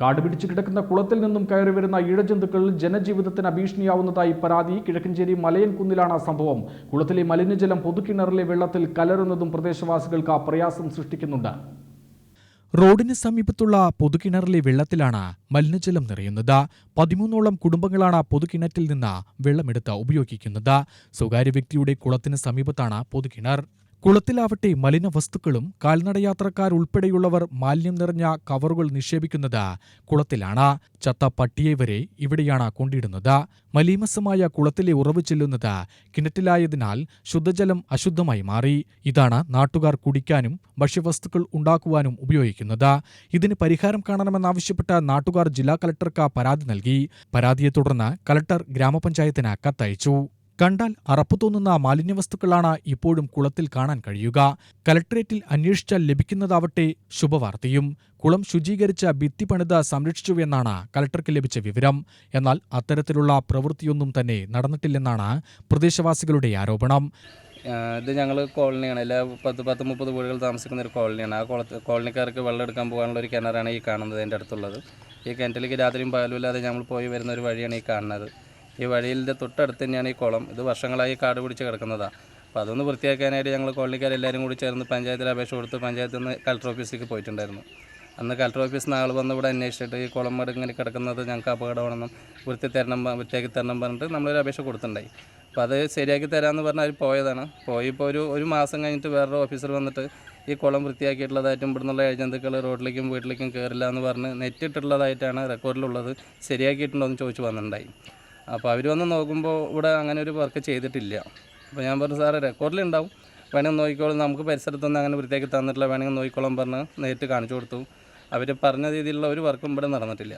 കാട് പിടിച്ചു കിടക്കുന്ന കുളത്തിൽ നിന്നും കയറി വരുന്ന ഇഴജന്തുക്കൾ ജനജീവിതത്തിന് ഭീഷണിയാവുന്നതായി പരാതി. കിഴക്കഞ്ചേരി മലയൻകുന്നിലാണ് സംഭവം. കുളത്തിലെ മലിനജലം പൊതുക്കിണറിലെ വെള്ളത്തിൽ കലരുന്നതും പ്രദേശവാസികൾക്ക് പ്രയാസം സൃഷ്ടിക്കുന്നുണ്ട്. റോഡിന് സമീപത്തുള്ള പൊതുകിണറിലെ വെള്ളത്തിലാണ് മലിനജലം നിറയുന്നത്. പതിമൂന്നോളം കുടുംബങ്ങളാണ് പൊതുകിണറ്റിൽ നിന്ന് വെള്ളമെടുത്ത് ഉപയോഗിക്കുന്നത്. സ്വകാര്യ വ്യക്തിയുടെ കുളത്തിന് സമീപത്താണ് പൊതുകിണർ കുളത്തിലാവട്ടെ മലിന വസ്തുക്കളും കാൽനടയാത്രക്കാരുൾപ്പെടെയുള്ളവർ മാലിന്യം നിറഞ്ഞ കവറുകൾ നിക്ഷേപിക്കുന്നത് കുളത്തിലാണ്. ചത്ത പട്ടിയെ വരെ ഇവിടെയാണ് കൊണ്ടിടുന്നത്. മലീമസമായ കുളത്തിലെ ഉറവ് ചെല്ലുന്നത് കിണറ്റിലായതിനാൽ ശുദ്ധജലം അശുദ്ധമായി മാറി. ഇതാണ് നാട്ടുകാർ കുടിക്കാനും ഭക്ഷ്യവസ്തുക്കൾ ഉണ്ടാക്കുവാനും ഉപയോഗിക്കുന്നത്. ഇതിന് പരിഹാരം കാണണമെന്നാവശ്യപ്പെട്ട നാട്ടുകാർ ജില്ലാ കലക്ടർക്ക് പരാതി നൽകി. പരാതിയെ തുടർന്ന് കലക്ടർ ഗ്രാമപഞ്ചായത്തിന് കത്തയച്ചു. കണ്ടാൽ അറപ്പു തോന്നുന്ന മാലിന്യവസ്തുക്കളാണ് ഇപ്പോഴും കുളത്തിൽ കാണാൻ കഴിയുക. കലക്ടറേറ്റിൽ അന്വേഷിച്ചാൽ ലഭിക്കുന്നതാവട്ടെ ശുഭവാർത്തയും. കുളം ശുചീകരിച്ച ഭിത്തി പണിത് സംരക്ഷിച്ചുവെന്നാണ് കലക്ടർക്ക് ലഭിച്ച വിവരം. എന്നാൽ അത്തരത്തിലുള്ള പ്രവൃത്തിയൊന്നും തന്നെ നടന്നിട്ടില്ലെന്നാണ് പ്രദേശവാസികളുടെ ആരോപണം. ഇത് ഞങ്ങൾ കോളനിയാണ്. എല്ലാ പത്ത് പത്ത് മുപ്പത് വീടുകൾ താമസിക്കുന്ന ഒരു കോളനിയാണ്. ആ കുളത്ത് കോളനിക്കാർക്ക് വെള്ളം എടുക്കാൻ പോകാനുള്ള ഒരു കിണറാണ് ഈ കാണുന്നത് എന്റെ അടുത്തുള്ളത്. ഈ കിണറ്റിലേക്ക് രാത്രിയും പകലും ഇല്ലാതെ ഞങ്ങൾ പോയി വരുന്ന ഒരു വഴിയാണ് ഈ കാണുന്നത്. ഈ വഴിയിലെ തൊട്ടടുത്ത് തന്നെയാണ് ഈ കുളം. ഇത് വർഷങ്ങളായി കാട് പിടിച്ച് കിടക്കുന്നതാണ് അപ്പോൾ അതൊന്ന് വൃത്തിയാക്കാനായിട്ട് ഞങ്ങൾ കോളനിക്കാരെല്ലാവരും കൂടി ചേർന്ന് പഞ്ചായത്തിൽ അപേക്ഷ കൊടുത്ത് പഞ്ചായത്തിൽ നിന്ന് കളക്ടർ ഓഫീസിലേക്ക് പോയിട്ടുണ്ടായിരുന്നു. അന്ന് കളക്ടർ ഓഫീസിൽ നിന്ന് ആൾ വന്ന് ഇവിടെ അന്വേഷിച്ചിട്ട് ഈ കുളം ഇങ്ങനെ കിടക്കുന്നത് ഞങ്ങൾക്ക് അപകടമാണെന്നും വൃത്തി തരണം വൃത്തിയാക്കി തരണം പറഞ്ഞിട്ട് നമ്മളൊരു അപേക്ഷ കൊടുത്തിട്ടുണ്ടായി. അപ്പോൾ അത് ശരിയാക്കി തരാമെന്ന് പറഞ്ഞാൽ അവർ പോയതാണ്. പോയി ഇപ്പോൾ ഒരു ഒരു മാസം കഴിഞ്ഞിട്ട് വേറൊരു ഓഫീസർ വന്നിട്ട് ഈ കുളം വൃത്തിയാക്കിയിട്ടുള്ളതായിട്ടും ഇവിടെ നിന്നുള്ള ഏജന്തുക്കൾ റോഡിലേക്കും വീട്ടിലേക്കും കയറില്ല എന്ന് പറഞ്ഞ് നെറ്റിട്ടുള്ളതായിട്ടാണ് റെക്കോർഡിലുള്ളത് ശരിയാക്കിയിട്ടുണ്ടോ എന്ന് ചോദിച്ചു വന്നിട്ടുണ്ടായി. അപ്പോൾ അവർ വന്ന് നോക്കുമ്പോൾ ഇവിടെ അങ്ങനെ ഒരു വർക്ക് ചെയ്തിട്ടില്ല. അപ്പോൾ ഞാൻ പറഞ്ഞു സാറേ റെക്കോർഡിലുണ്ടാവും വേണമെങ്കിൽ നോക്കിക്കോളും. നമുക്ക് പരിസരത്തൊന്നും അങ്ങനെ വൃത്തിയാക്കി തന്നിട്ടില്ല വേണമെങ്കിൽ നോക്കിക്കോളാൻ പറഞ്ഞ് നേരിട്ട് കാണിച്ചു കൊടുത്തു. അവർ പറഞ്ഞ രീതിയിലുള്ള ഒരു വർക്കും ഇവിടെ നടന്നിട്ടില്ല.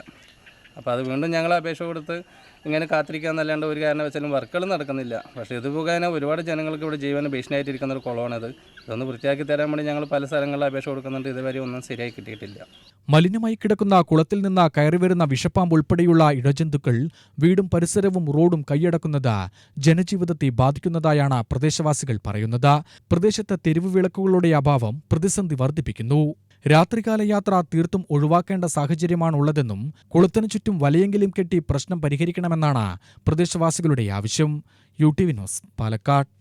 അപ്പോൾ അത് വീണ്ടും ഞങ്ങൾ അപേക്ഷ കൊടുത്ത് ഇങ്ങനെ കാത്തിരിക്കാന്നല്ലാണ്ട് ഒരു കാരണവശാലും വർക്കുകൾ നടക്കുന്നില്ല. പക്ഷേ ഇത് പോകാൻ ഒരുപാട് ജനങ്ങൾക്ക് ഇവിടെ ജീവന് ഭീഷണിയായിട്ടിരിക്കുന്ന ഒരു കുളമാണിത്. ഇതൊന്ന് വൃത്തിയാക്കി തരാൻ വേണ്ടി ഞങ്ങൾ പല സ്ഥലങ്ങളിൽ അപേക്ഷ കൊടുക്കുന്നുണ്ട്. ഇതുവരെ ഒന്നും ശരിയായി കിട്ടിയിട്ടില്ല. മലിനമായി കിടക്കുന്ന കുളത്തിൽ നിന്ന് കയറി വരുന്ന വിഷപ്പാമ്പ് ഉൾപ്പെടെയുള്ള ഇഴജന്തുക്കൾ വീടും പരിസരവും റോഡും കൈയടക്കുന്നത് ജനജീവിതത്തെ ബാധിക്കുന്നതായാണ് പ്രദേശവാസികൾ പറയുന്നത്. പ്രദേശത്ത് തെരുവ് വിളക്കുകളുടെ അഭാവം പ്രതിസന്ധി വർദ്ധിപ്പിക്കുന്നു. രാത്രികാല യാത്ര തീർത്തും ഒഴിവാക്കേണ്ട സാഹചര്യമാണുള്ളതെന്നും കുളത്തിനു ചുറ്റും വലയെങ്കിലും കെട്ടി പ്രശ്നം പരിഹരിക്കണമെന്നാണ് പ്രദേശവാസികളുടെ ആവശ്യം. U T V news Palakkad.